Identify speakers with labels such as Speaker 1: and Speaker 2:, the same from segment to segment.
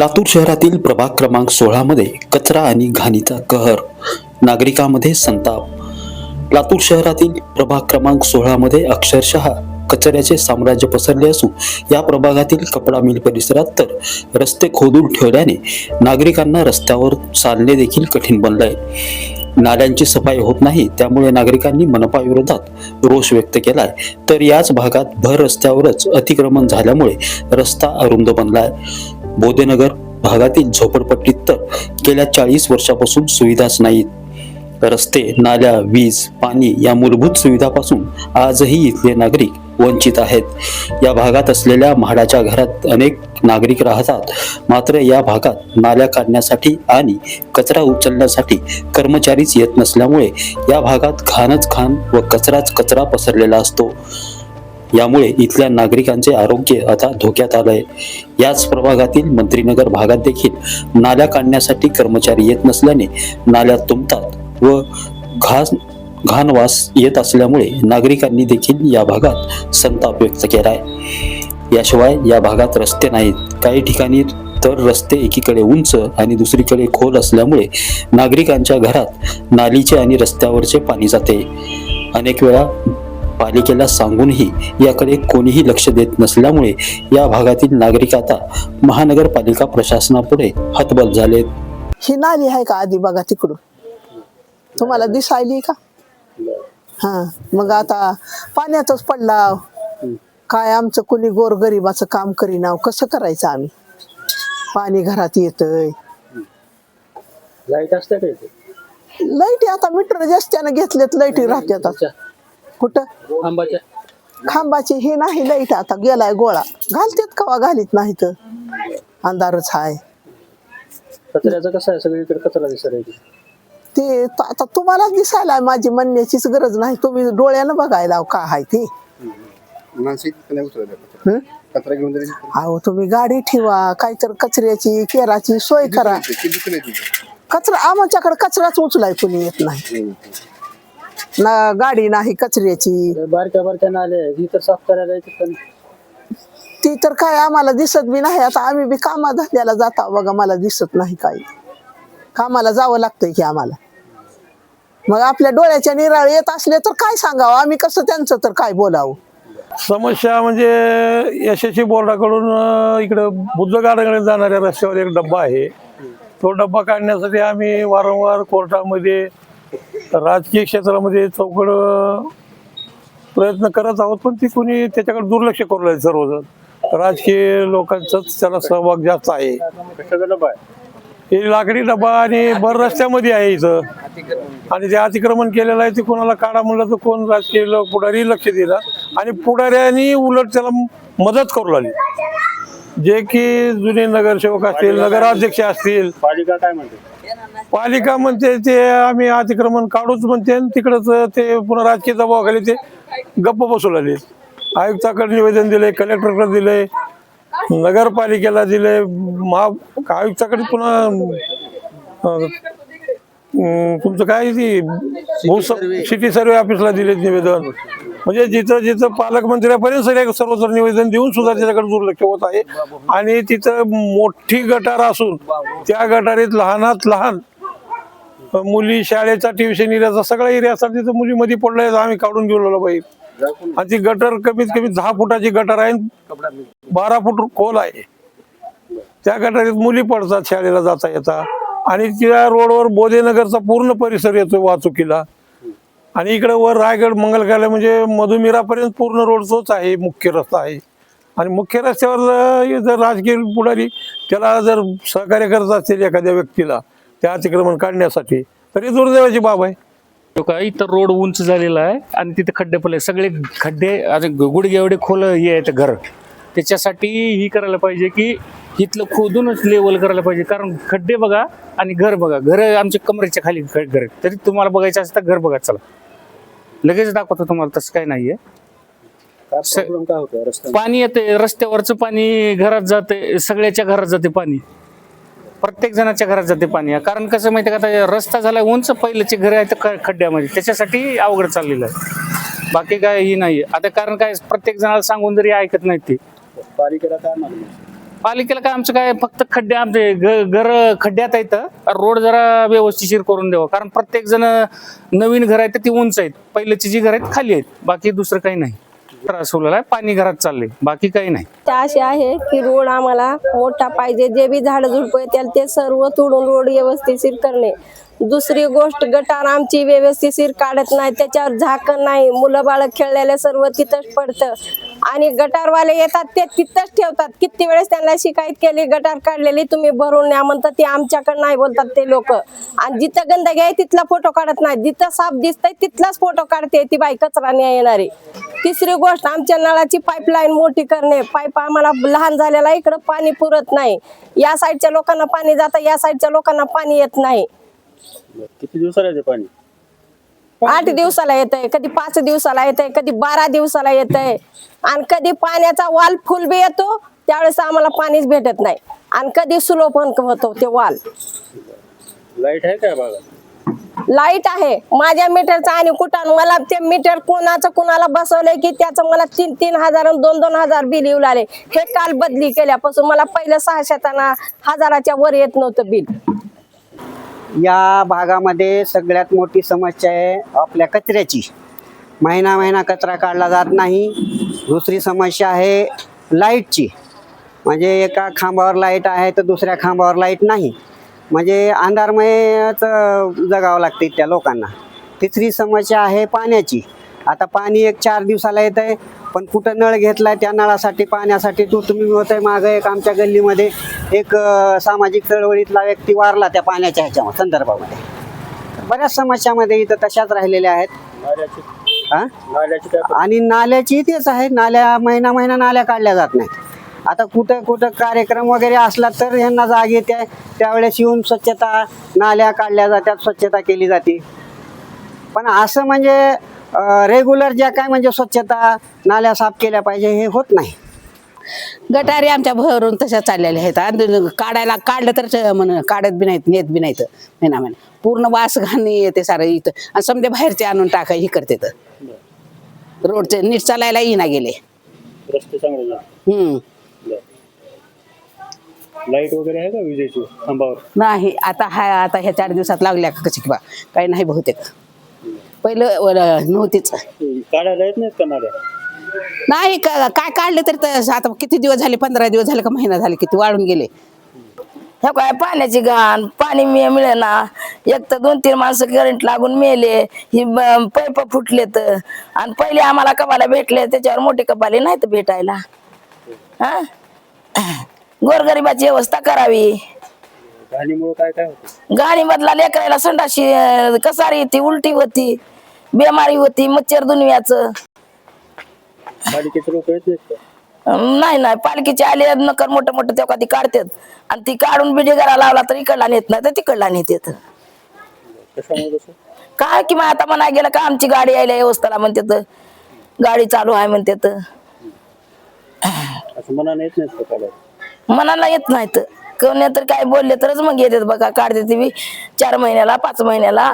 Speaker 1: लातूर शहरातील प्रभाग क्रमांक सोळामध्ये कचरा आणि घाणीचा कहर. नागरिकांमध्ये संताप. लातूर शहरातील प्रभाग क्रमांक सोळामध्ये अक्षरशः कचऱ्याचे साम्राज्य पसरले असून या प्रभागातील कपडा मिल परिसरात तर रस्ते खोदून ठेवल्याने नागरिकांना रस्त्यावर चालणे देखील कठीण बनलंय. नाल्यांची सफाई होत नाही त्यामुळे नागरिकांनी मनपाविरोधात रोष व्यक्त केलाय. तर याच भागात भर रस्त्यावरच अतिक्रमण झाल्यामुळे रस्ता अरुंद बनलाय. बोधेनगर भागातील झोपडपट्टीत तर गेल्या चाळीस वर्षापासून सुविधाच नाहीत. रस्ते नाल्या वीज पाणी या मूलभूत सुविधापासून आजही इथले नागरिक वंचित आहेत. या भागात असलेल्या म्हाडाच्या घरात अनेक नागरिक राहतात. मात्र या भागात नाल्या काढण्यासाठी आणि कचरा उचलण्यासाठी कर्मचारीच येत नसल्यामुळे या भागात घाणच घाण व कचराच कचरा पसरलेला असतो. यामुळे इथल्या नागरिकांचे आरोग्य आता धोक्यात आलंय. याच प्रभागातील मंत्रीनगर भागात देखील नाल्या काढण्यासाठी कर्मचारी येत नसल्याने नाल्या तुंबतात व घास घाणवास येत असल्यामुळे नागरिकांनी देखील या भागात संताप व्यक्त केलाय. याशिवाय या भागात रस्ते नाहीत. काही ठिकाणी तर रस्ते एकीकडे उंच आणि दुसरीकडे खोल असल्यामुळे नागरिकांच्या घरात नालीचे आणि रस्त्यावरचे पाणी जाते. अनेक वेळा पालिकेला सांगूनही याकडे कोणीही लक्ष देत नसल्यामुळे या भागातील नागरिक आता महानगरपालिका प्रशासनापुढे हतबल झालेत.
Speaker 2: ही नाली आहे का आधी बघा तिकडून? तुम्हाला दिसायली का? हा मग आता पाण्यातच पडला. काय आमचं कुणी गोरगरिबाचं काम करीनाव कसं करायचं आम्ही? पाणी घरात येतय.
Speaker 3: लाइट असते
Speaker 2: लाईटी आता मीटर जास्त्यानं घेतलेत लाईटी आता. कुठं?
Speaker 3: खांबाच्या.
Speaker 2: खांबाची ही नाही लाइट आता गेलाय गोळा. घालतेत कवा घालीत नाही तर? अंधारच हाय.
Speaker 3: कचऱ्याचं कसं आहे? सगळीकडे कचरा दिसत आहे
Speaker 2: ते त- आता तुम्हाला दिसायला माझी म्हणण्याचीच गरज नाही. तुम्ही डोळ्यानं बघायला का हाय ते.
Speaker 4: माणसं इथं नाही उचलत आहे.
Speaker 2: हं?
Speaker 4: कचरा घेऊन तरी
Speaker 2: अहो तुम्ही गाडी ठेवा. काहीतरी कचऱ्याची केराची सोय करा.
Speaker 4: किती दिसून येते तिथं.
Speaker 2: कचरा आमच्याकडे कचराच उचलाय कोणी येत नाही. ना गाडी नाही कचऱ्याची.
Speaker 3: बारक्या बारक्या नाल्या आहेत, ही तर साफ करायला येते पण.
Speaker 2: ती तर काय आम्हाला दिसत बी नाही. आता आम्ही बी कामा धंद्याला जाता. बघा मला दिसत नाही काही. कामाला जावं लागतंय की आम्हाला. मग आपल्या डोळ्याच्या निराळ येत असले तर काय सांगावं? आम्ही कसं त्यांचं तर काय बोलावं?
Speaker 5: समस्या म्हणजे यशस्वी बोर्डाकडून अं, इकडं बुद्ध गार्डनकडे जाणाऱ्या रस्त्यावर एक डब्बा आहे. तो डब्बा काढण्यासाठी आम्ही वारंवार कोर्टामध्ये राजकीय क्षेत्रामध्ये चौकड प्रयत्न करत आहोत पण ती कोणी त्याच्याकडे दुर्लक्ष करू लागले सर्वजण. राजकीय लोकांचाच त्याला सहभाग जास्त आहे. हे लाकडी डबा आणि भर रस्त्यामध्ये आहे इथं. आणि ते अतिक्रमण केलेलं आहे ते कोणाला काढा म्हणलं तर कोण राजकीय लोक पुढारी लक्ष दिला आणि पुढाऱ्यांनी उलट त्याला मदत करू लागली. जे की जुने नगरसेवक असतील नगराध्यक्ष असतील.
Speaker 3: पालिका काय म्हणते?
Speaker 5: पालिका म्हणते ते आम्ही अतिक्रमण काढूच म्हणते आणि तिकडंच ते पुन्हा राजकीय दबावाखाली ते गप्प बसू लागले. आयुक्ताकडे निवेदन दिले कलेक्टरकडे दिले नगरपालिकेला दिले महा आयुक्ताकडे पुन्हा तुमचं काय ती? भू सिटी सर्वे ऑफिसला दिले निवेदन. म्हणजे जिथं जिथं पालकमंत्र्यापर्यंत सगळ्या सर्वत्र निवेदन देऊन सुद्धा त्याच्याकडे दुर्लक्ष होत आहे. आणि तिथं मोठी गटार असून त्या गटारीत लहानात लहान मुली शाळेचा ट्युशन एरियाचा सगळा एरिया असतात तिथं मुली मध्ये पडलाय आम्ही काढून घेऊन पाहिजे आणि ती गटर कमीत कमी दहा फुटाची गटर आहे बारा फूट खोल आहे. त्या गटारीत मुली पडतात शाळेला जाता येता. आणि त्या रोडवर बोधेनगरचा पूर्ण परिसर येतो वाहतुकीला आणि इकडे वर रायगड मंगलकालय म्हणजे मधुमिरापर्यंत पूर्ण रोड तोच आहे मुख्य रस्ता आहे. आणि मुख्य रस्त्यावर जर राजकीय पुढारी त्याला जर सहकार्य करत असतील एखाद्या व्यक्तीला त्या अतिक्रमण काढण्यासाठी. तर ही दुर्दैवाची बाब आहे.
Speaker 6: तो काय इथं रोड उंच झालेला आहे आणि तिथे खड्डे पडले. सगळे खड्डे आणि गुडघे एवढे खोल हे आहेत घर. त्याच्यासाठी ही करायला पाहिजे की इथलं खोदूनच लेवल करायला पाहिजे. कारण खड्डे बघा आणि घर बघा. घर आमच्या कमरेच्या खाली घर. तरी तुम्हाला बघायचं असतं तर घर बघा. चला. लगेच दाखवतो तुम्हाला तसं काही नाहीये.
Speaker 3: काय प्रॉब्लेम काय होतं रस्त्यात
Speaker 6: पाणी येते रस्त्यावरचं पाणी घरात जाते सगळ्याच्या घरात जाते पाणी. प्रत्येक जणाच्या घरात जाते पाणी. कारण कसं माहिती का आता रस्ता झाला उंच पहिल्याचे घर आहेत ख- खड्ड्यामध्ये. त्याच्यासाठी अवघड चाललेलं आहे. बाकी काय ही नाही आता कारण काय प्रत्येक जणाला सांगून जरी ऐकत नाही ते.
Speaker 3: पालिकेला काय मागणी
Speaker 6: पालिकेला काय आमचं काय फक्त खड्डे आमचे घर खड्ड्यात आहेत. रोड जरा व्यवस्थिशीर करून द्यावं. कारण प्रत्येक जण नवीन घर आहेत ती उंच आहेत. पहिल्याची जी घर आहेत खाली आहेत. बाकी दुसरं काही नाही. त्रास आहे पाणी घरात चालले बाकी काही नाही.
Speaker 7: त्या अशी आहे की रोड आम्हाला मोठा पाहिजे जे बी झाड झुडप येतील ते सर्व तोडून रोड व्यवस्थिशीर करणे दुसरी गोष्ट गटार आमची व्यवस्थिशीर काढत नाही त्याच्यावर झाकण नाही मुलं बाळ खेळलेले सर्व तिथंच पडतं. आणि गटारवाले येतात ते तिथंच ठेवतात. किती वेळेस त्यांना शिकायत केली गटार काढलेली तुम्ही भरून न्या म्हणतात ते आमच्याकडे नाही बोलतात ते लोक. आणि जिथं गंदगी आहे तिथला फोटो काढत नाही. जिथं साप दिसतंय तिथलाच फोटो काढते ती बाई कचरा न्या येणारी. तिसरी गोष्ट आमच्या नळाची पाईपलाईन मोठी करणे. पाईप आम्हाला लहान झालेला इकडं पाणी पुरत नाही. या साईडच्या लोकांना पाणी जातं या साईडच्या लोकांना पाणी येत नाही.
Speaker 3: किती दिवसाला पाणी?
Speaker 7: आठ दिवसाला येतंय कधी पाच दिवसाला येतंय कधी बारा दिवसाला येतंय. आणि कधी पाण्याचा वाल फुल बी येतो त्यावेळेस आम्हाला पाणीच भेटत नाही. आणि कधी सुलो पण होतो ते वाल.
Speaker 3: लाइट आहे काय भागात
Speaker 7: लाइट आहे. माझ्या मीटरचा आणि कुठं मला ते मीटर कोणाचं कुणाला बसवलंय की त्याचं मला तीन तीन हजार आणि दोन दोन हजार बिल येऊ लागले. हे काल बदली केल्यापासून मला पहिलं सहाशेताना हजाराच्या वर येत नव्हतं बिल.
Speaker 8: या भागामध्ये सगळ्यात मोठी समस्या आहे आपल्या कचऱ्याची. महिना महिना कचरा काढला जात नाही. दुसरी समस्या आहे लाईटची. म्हणजे एका खांबावर लाइट आहे तर दुसऱ्या खांबावर लाइट नाही. म्हणजे अंधारमयच जगावं लागते त्या लोकांना. तिसरी समस्या आहे पाण्याची. आता पाणी एक चार दिवसाला येत आहे पण कुठं नळ घेतलाय त्या नळासाठी पाण्यासाठी तो तुम्ही होत आहे मागं एक आमच्या गल्लीमध्ये. एक सामाजिक चळवळीतला व्यक्ती वारला त्या पाण्याच्या ह्याच्या संदर्भामध्ये. बऱ्याच समस्यामध्ये इथं तशाच राहिलेल्या आहेत. आणि नाल्याची तेच आहे नाल्या महिना महिना नाल्या काढल्या जात नाहीत. आता कुठं कुठं कार्यक्रम वगैरे असला तर ह्यांना जाग येते त्यावेळेस येऊन स्वच्छता नाल्या काढल्या जातात स्वच्छता केली जाते. पण असं म्हणजे रेग्युलर ज्या काय म्हणजे स्वच्छता नाल्या साफ केल्या पाहिजे हे होत नाही.
Speaker 9: गटारी आमच्या भरून तशा चाललेल्या आहेत. आणि काढायला काढलं तर म्हण काढत बी नाहीत नेत बी नाहीत. महिना महिना पूर्ण वास घाणी येते सारं इथं. आणि समजे बाहेरचे आणून टाका ही करते तर. रोडचे नीट चालायला येईना गेले.
Speaker 3: रस्ते चांगले झाले.
Speaker 9: हम्म.
Speaker 3: लाइट वगैरे आहे का विजेची?
Speaker 9: नाही आता हाय आता ह्या चार दिवसात लागल्या का कशी किंवा? काही नाही बहुतेक. पहिलं वर- नव्हतीच.
Speaker 3: काढायला येत नाहीत का नाल्या?
Speaker 9: नाही का काय काढले तरी तर आता किती दिवस झाले पंधरा दिवस झाले का महिना झाले किती वाळून गेले.
Speaker 1: ह्या काय पाण्याची घाण पाणी मिळे मिळेना. एक तर दोन तीन माणसं करंट लागून मेले ही पैप फुटले तर आणि पहिले आम्हाला कपाला भेटले त्याच्यावर मोठे कपाले नाहीत भेटायला. हा? गोरगरिबाची व्यवस्था करावी.
Speaker 3: घाणीमुळे काय काय होतं?
Speaker 1: गाडी मधला लेकरायला संडाशी अं, कसारी येते उलटी होती बेमारी होती मच्छर दुनियाचं.
Speaker 3: पालिकेचे लोक येत नाहीत का?
Speaker 1: नाही नाही. पालखीचे आले नकर मोठं मोठं तेव्हा ती काढतात. आणि ती काढून बिडेगारा लावला तर इकडला नेत नाही तर तिकडला नेत येत.
Speaker 3: कशामुळे तसं?
Speaker 1: काय कि मग आता म्हणा गेलं का आमची गाडी यायला व्यवस्थाला म्हणते तर. गाडी चालू आहे म्हणते तर.
Speaker 3: असं मनाने येत नाहीत का काढायला
Speaker 1: मनाला येत नाहीत. कोणी तर काय बोलले तरच मग येतात बघा काढते ती बी. चार महिन्याला पाच महिन्याला.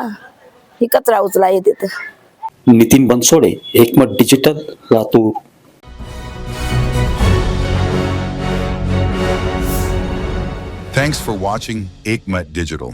Speaker 1: ही कचरा उचला येते
Speaker 10: Nitin Bansode Ekmat digital Latur.
Speaker 11: Thanks for watching Aikmat Digital.